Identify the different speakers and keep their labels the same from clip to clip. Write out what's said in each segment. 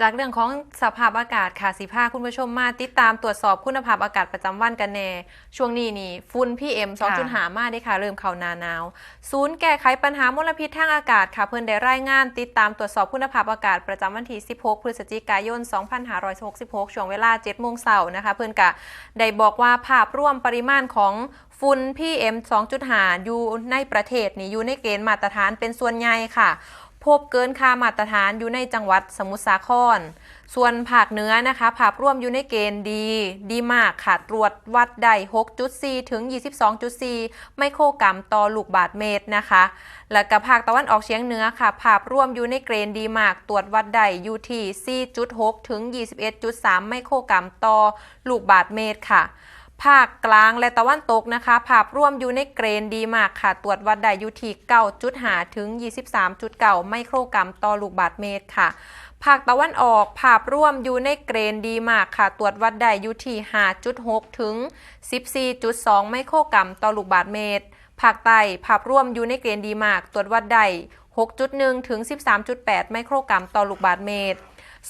Speaker 1: จากเรื่องของสภาพอากาศค่ะสิพาคุณผู้ชมมาติดตามตรวจสอบคุณภาพอากาศประจำวันกันแน่ ช่วงนี้นี่ฝุ่น PM 2.5มาได้ค่ะเริ่มเข้าหนาหนาว ศูนย์แก้ไขปัญหามลพิษทางอากาศค่ะเพิ่นได้รายงานติดตามตรวจสอบคุณภาพอากาศประจำวันที่ 16 พฤศจิกายน 2566 ช่วงเวลา7โมงเช้านะคะ เพิ่นกะได้บอกว่าภาพรวมปริมาณของฝุ่น PM 2.5อยู่ในประเทศนี่อยู่ในเกณฑ์มาตรฐานเป็นส่วนใหญ่ค่ะ พบเกินค่ามาตรฐานอยู่ในจังหวัดสมุทรสาคร ส่วนภาคเหนือนะคะภาพรวมอยู่ในเกณฑ์ดี ดีมากค่ะ ตรวจวัดได้ 6.4 ถึง 22.4 ไมโครกรัมต่อลูกบาทเมตรนะคะ แล้วก็ภาคตะวันออกเฉียงเหนือค่ะ ภาพรวมอยู่ในเกณฑ์ดีมาก ตรวจวัดได้อยู่ที่ 4.6 ถึง 21.3 ไมโครกรัมต่อลูกบาทเมตรค่ะ ภาคกลางและตะวันตกนะคะ ภาพรวมอยู่ในเกรนดีมากค่ะ ตรวจวัดได้อยู่ที่9.5ถึง 23.9 ไมโครกรัมต่อลูกบาศก์เมตรค่ะ ภาคตะวันออก ภาพรวมอยู่ในเกรนดีมากค่ะ ตรวจวัดได้อยู่ที่5.6ถึง 14.2 ไมโครกรัมต่อลูกบาศก์เมตร ภาคใต้ ภาพรวมอยู่ในเกณฑ์ดีมาก ตรวจวัดได้6.1 ถึง 13.8 ไมโครกรัมต่อลูกบาศก์เมตร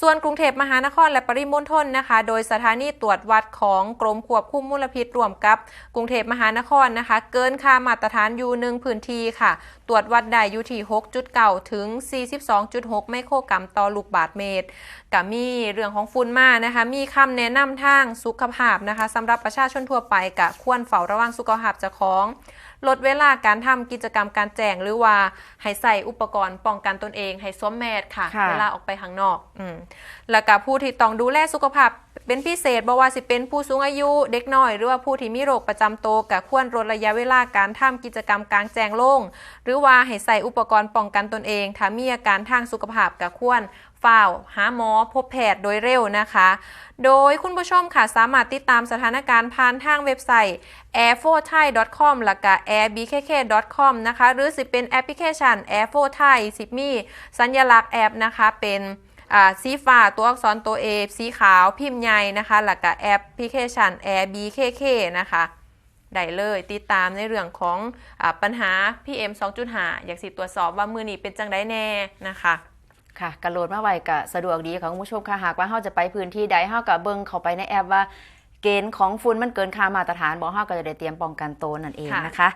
Speaker 1: ส่วนกรุงเทพมหานครและปริมณฑลนะคะ โดยสถานีตรวจวัดของกรมควบคุมมลพิษรวมกับ กรุงเทพมหานครนะคะ เกินค่ามาตรฐานอยู่หนึ่งพื้นที่ค่ะ ตรวจวัดได้อยู่ที่6.9ถึง 42.6 ไมโครกรัมต่อลูกบาศก์เมตรก็มีเรื่องของฝุ่นมานะคะ มีคำแนะนำทางสุขภาพนะคะสำหรับประชาชนทั่วไปกะควรเฝ้าระวังสุขภาพเจ้าของ ลดเวลาการทำกิจกรรมการแจ้งหรือว่าให้ใส่อุปกรณ์ป้องกันตนเอง ให้สวมแมสค่ะ
Speaker 2: ค่ะ
Speaker 1: เวลาออกไปข้างนอกอืมแล้วก็ผู้ที่ต้องดูแลสุขภาพเป็นพิเศษบ่ว่าสิเป็นผู้สูงอายุเด็กน้อย หรือว่าผู้ที่มีโรคประจำตัวก็ควรลดระยะเวลาการทำกิจกรรมกลางแจ้งโล่งหรือว่าให้ใส่อุปกรณ์ป้องกันตนเอง ถ้ามีอาการทางสุขภาพก็ควร ฝ้าหาหมอพบแพทย์โดยเร็วนะคะ โดยคุณผู้ชมค่ะสามารถติดตามสถานการณ์ผ่านทางเว็บไซต์ air f o thai com แล้วก็ airbkk com นะคะหรือสิเป็นแอปพลิเคชัน air f o thai สิมีสัญลักษณ์แอปนะคะเป็นสีฟ้าตัวอักษรตัว A สีขาวพิมพ์ใหญ่นะคะแล้วก็แอปพลิเคชัน airbkk นะคะได้เลยติดตามในเรื่องของอปัญหา PM 2.5 อยากสิตรวจสอบว่ามือนี้เป็นจังได้แน่นะคะ
Speaker 2: ค่ะกระโหลดมาไวก็สะดวกดีค่ะคุณผู้ชมค่ะหากว่าเฮาจะไปพื้นที่ใดเฮาก็เบิ่งเข้าไปในแอปว่าเกณฑ์ของฝุ่นมันเกินค่ามาตรฐานบอกเฮาก็จะได้เตรียมป้องกันตัวนั่นเองะนะคะ